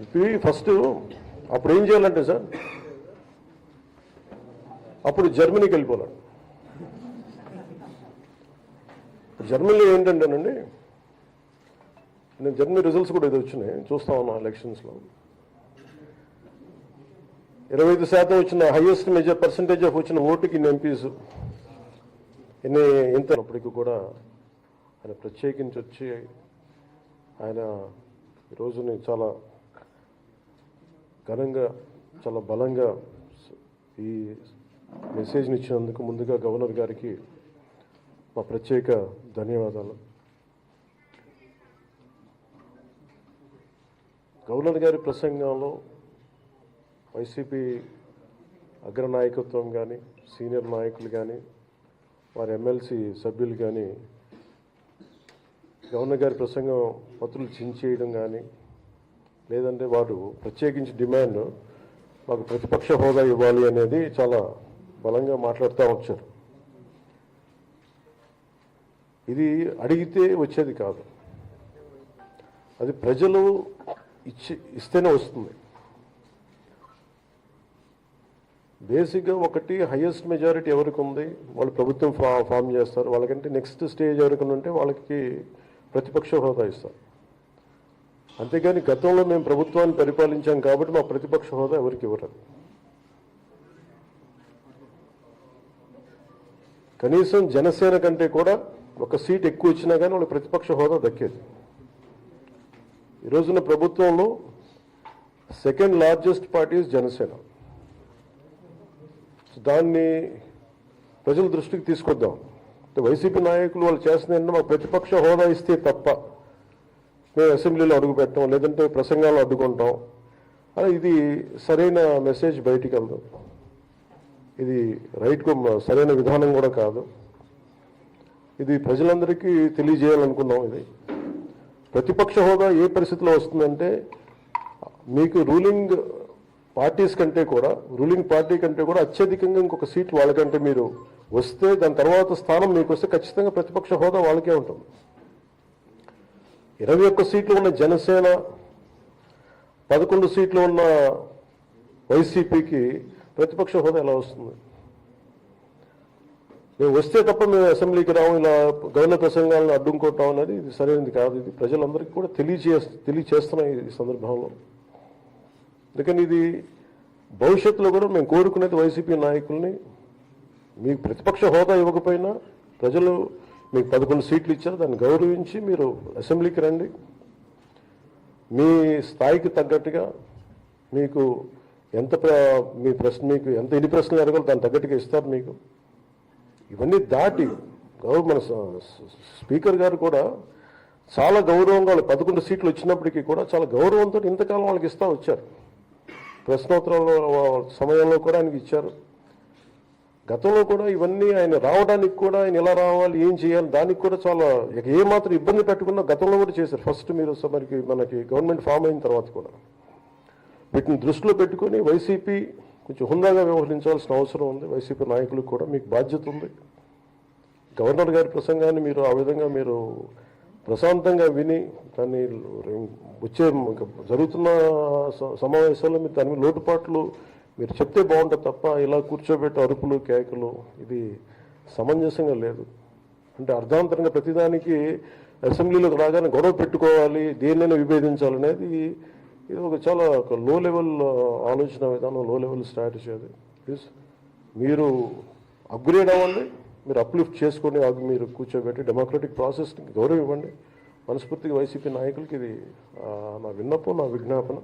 ఇప్పుడు ఫస్ట్ అప్పుడు ఏం చేయాలంటే సార్? అప్పుడు జర్మనీకి వెళ్ళిపోవాలి. జర్మనీలో ఏంటంటేనండి నేను జర్మనీ రిజల్ట్స్ కూడా ఇది వచ్చినాయి చూస్తా ఉన్నా ఎలక్షన్స్లో ఇరవై ఐదు శాతం వచ్చిన హైయెస్ట్ మెజర్ పర్సంటేజ్ ఆఫ్ వచ్చిన ఓటుకి ఇన్ని ఎంపీస్ ఎన్ని ఎంత అప్పటికి కూడా ఆయన ప్రత్యేకించి వచ్చి ఆయన ఈరోజుని చాలా ఘనంగా చాలా బలంగా ఈ మెసేజ్ని ఇచ్చినందుకు ముందుగా గవర్నర్ గారికి మా ప్రత్యేక ధన్యవాదాలు. గవర్నర్ గారి ప్రసంగంలో వైసీపీ అగ్రనాయకత్వం కానీ సీనియర్ నాయకులు కానీ వారి ఎమ్మెల్సీ సభ్యులు కానీ గవర్నర్ గారి ప్రసంగం పత్రులు చించేయడం కానీ లేదంటే వారు ప్రత్యేకించి డిమాండ్ మాకు ప్రతిపక్ష హోదా ఇవ్వాలి అనేది చాలా బలంగా మాట్లాడుతూ వచ్చారు. ఇది అడిగితే వచ్చేది కాదు. అది ప్రజలు ఇచ్చి ఇస్తేనే వస్తుంది. బేసిక్గా ఒకటి హయ్యెస్ట్ మెజారిటీ ఎవరికి ఉంది? వాళ్ళు ప్రభుత్వం ఫా ఫామ్ చేస్తారు. వాళ్ళకంటే నెక్స్ట్ స్టేజ్ ఎవరికి ఉంటే వాళ్ళకి ప్రతిపక్ష హోదా ఇస్తారు. అంతేగాని గతంలో మేము ప్రభుత్వాన్ని పరిపాలించాం కాబట్టి మా ప్రతిపక్ష హోదా ఎవరికి ఇవ్వరు కనీసం జనసేన కంటే కూడా ఒక సీట్ ఎక్కువ ఇచ్చినా కానీ వాళ్ళ ప్రతిపక్ష హోదా దక్కేది. ఈ రోజున ప్రభుత్వంలో సెకండ్ లార్జెస్ట్ పార్టీ జనసేన. దాన్ని ప్రజల దృష్టికి తీసుకొద్దాం. అంటే వైసీపీ నాయకులు వాళ్ళు చేస్తున్న మాకు ప్రతిపక్ష హోదా ఇస్తే తప్ప మేము అసెంబ్లీలో అడుగు పెట్టాం లేదంటే ప్రసంగాలు అడ్డుకుంటాం. అని ఇది సరైన మెసేజ్ బయటికి వెళ్ళదు. ఇది రైట్ సరైన విధానం కూడా కాదు. ఇది ప్రజలందరికీ తెలియజేయాలనుకున్నాం ఇది. ప్రతిపక్ష హోదా ఏ పరిస్థితిలో వస్తుందంటే మీకు రూలింగ్ పార్టీస్ కంటే కూడా రూలింగ్ పార్టీ కంటే కూడా అత్యధికంగా ఇంకొక సీట్ వాళ్ళకంటే మీరు వస్తే దాని తర్వాత స్థానం మీకు వస్తే ఖచ్చితంగా ప్రతిపక్ష హోదా వాళ్ళకే ఉంటుంది. ఇరవై ఒక్క సీట్లు ఉన్న జనసేన పదకొండు సీట్లు ఉన్న వైసీపీకి ప్రతిపక్ష హోదా ఎలా వస్తుంది? మేము వస్తే తప్ప మేము అసెంబ్లీకి రావు ఇలా గవర్నర్ ప్రసంగాలను అడ్డుకుంటాం అనేది ఇది సరైనది కాదు. ఇది ప్రజలందరికీ కూడా తెలియజే తెలియచేస్తున్నాయి ఈ సందర్భంలో. అందుకని ఇది భవిష్యత్తులో కూడా మేము కోరుకునేది వైసీపీ నాయకుల్ని మీకు ప్రతిపక్ష హోదా ఇవ్వకపోయినా ప్రజలు మీకు పదకొండు సీట్లు ఇచ్చారు దాన్ని గౌరవించి మీరు అసెంబ్లీకి రండి. మీ స్థాయికి తగ్గట్టుగా మీకు ఎంత ప్ర- మీ ప్రశ్న మీకు ఎంత ఎన్ని ప్రశ్నలు అడగాలో దాని తగ్గట్టుగా ఇస్తారు మీకు. ఇవన్నీ దాటి గౌరవ మన స్పీకర్ గారు కూడా చాలా గౌరవంగా వాళ్ళు పదకొండు సీట్లు వచ్చినప్పటికీ కూడా చాలా గౌరవంతో ఇంతకాలం వాళ్ళకి ఇస్తా వచ్చారు. ప్రశ్నోత్తరాల సమయంలో కూడా ఆయనకి ఇచ్చారు. గతంలో కూడా ఇవన్నీ ఆయన రావడానికి కూడా ఆయన ఎలా రావాలి ఏం చేయాలి దానికి కూడా చాలా ఏ మాత్రం ఇబ్బంది పెట్టకుండా గతంలో కూడా చేశారు. ఫస్ట్ మీరు మనకి మనకి గవర్నమెంట్ ఫామ్ అయిన తర్వాత కూడా. వీటిని దృష్టిలో పెట్టుకొని వైసీపీ కొంచెం హుందాగా వ్యవహరించాల్సిన అవసరం ఉంది. వైసీపీ నాయకులకు కూడా మీకు బాధ్యత ఉంది. గవర్నర్ గారి ప్రసంగాన్ని మీరు ఆ విధంగా మీరు ప్రశాంతంగా విని దాన్ని వచ్చే జరుగుతున్న స- సమావేశాల్లో మీరు దాని లోటుపాట్లు మీరు చెప్తే బాగుంటుంది తప్ప ఇలా కూర్చోబెట్టి అరుపులు కేకలు ఇది సమంజసంగా లేదు. అంటే అర్ధాంతరంగా ప్రతిదానికి అసెంబ్లీలోకి రాగానే గొడవ పెట్టుకోవాలి దేన్నైనా విభేదించాలనేది ఇది ఒక చాలా ఒక లో లెవెల్ ఆలోచన విధానం లో లెవెల్ స్ట్రాటజీ అది. ప్లీజ్ మీరు అప్గ్రేడ్ అవ్వండి మీరు అప్లిఫ్ట్ చేసుకొని ఆగు- మీరు కూర్చోబెట్టి డెమోక్రటిక్ ప్రాసెస్ని గౌరవం ఇవ్వండి. మనస్ఫూర్తిగా వైసీపీ నాయకులకి ఇది నా విన్నపం నా విజ్ఞాపన.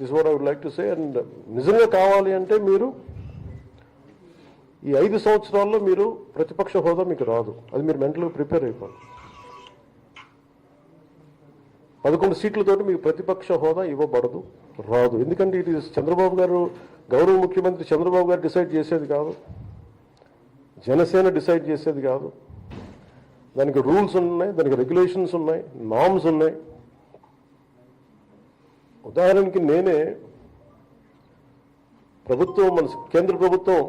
This what I would like to say and నిజంగా కావాలి అంటే మీరు ఈ ఐదు సంవత్సరాల్లో మీరు ప్రతిపక్ష హోదా మీకు రాదు. అది మీరు మెంటల్గా ప్రిపేర్ అయిపోవాలి. పదకొండు సీట్లతోటి మీకు ప్రతిపక్ష హోదా ఇవ్వబడదు రాదు. ఎందుకంటే ఇది చంద్రబాబు గారు గౌరవ ముఖ్యమంత్రి చంద్రబాబు గారు డిసైడ్ చేసేది కాదు. జనసేన డిసైడ్ చేసేది కాదు. దానికి రూల్స్ ఉన్నాయి దానికి రెగ్యులేషన్స్ ఉన్నాయి నామ్స్ ఉన్నాయి. ఉదాహరణకి నేనే ప్రభుత్వం మన కేంద్ర ప్రభుత్వం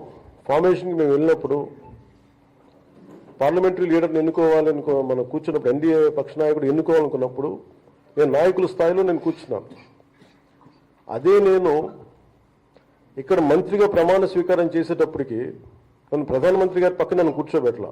ఫార్మేషన్కి మేము వెళ్ళినప్పుడు పార్లమెంటరీ లీడర్ని ఎన్నుకోవాలనుకో మనం కూర్చున్నప్పుడు ఎన్డీఏ పక్ష నాయకుడు ఎన్నుకోవాలనుకున్నప్పుడు నేను నాయకుల స్థాయిలో నేను కూర్చున్నాను. అదే నేను ఇక్కడ మంత్రిగా ప్రమాణ స్వీకారం చేసేటప్పటికి నన్ను ప్రధానమంత్రి గారి పక్కన నన్ను కూర్చోబెట్టలా.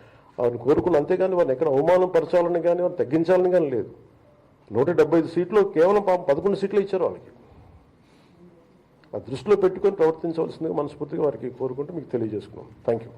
వారిని కోరుకున్న అంతేగాని వారిని ఎక్కడ అవమానం పరచాలని కానీ వారిని తగ్గించాలని కానీ లేదు. నూట డెబ్బై ఐదు సీట్లు కేవలం పాపం పదకొండు సీట్లు ఇచ్చారు వాళ్ళకి ఆ దృష్టిలో పెట్టుకొని ప్రవర్తించవలసిందిగా మనస్ఫూర్తిగా వారికి కోరుకుంటూ మీకు తెలియజేసుకున్నాం. Thank you